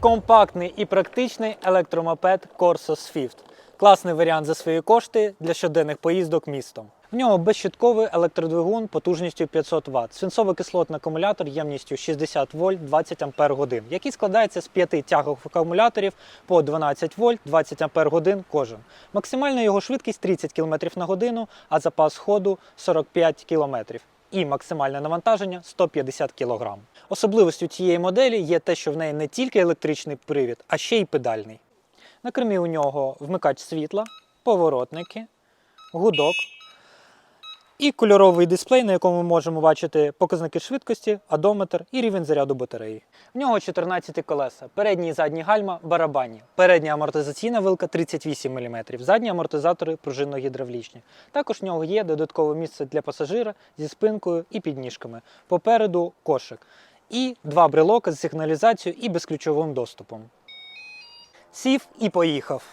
Компактний і практичний електромопед Corsa Swift. Класний варіант за свої кошти для щоденних поїздок містом. В нього безщитковий електродвигун потужністю 500 Вт, свинцово-кислотний акумулятор ємністю 60 вольт 20 Ампер годин, який складається з п'яти тягових акумуляторів по 12 вольт 20 Ампер годин кожен. Максимальна його швидкість 30 км на годину, а запас ходу 45 км. І максимальне навантаження 150 кг. Особливістю цієї моделі є те, що в неї не тільки електричний привід, а ще й педальний. На кермі у нього вмикач світла, поворотники, гудок і кольоровий дисплей, на якому ми можемо бачити показники швидкості, одометр і рівень заряду батареї. В нього 14 колеса, передні і задні гальма барабанні, передня амортизаційна вилка 38 мм, задні амортизатори пружинно-гідравлічні. Також в нього є додаткове місце для пасажира зі спинкою і підніжками. Попереду кошик. І два брелока з сигналізацією і безключовим доступом. Сів і поїхав.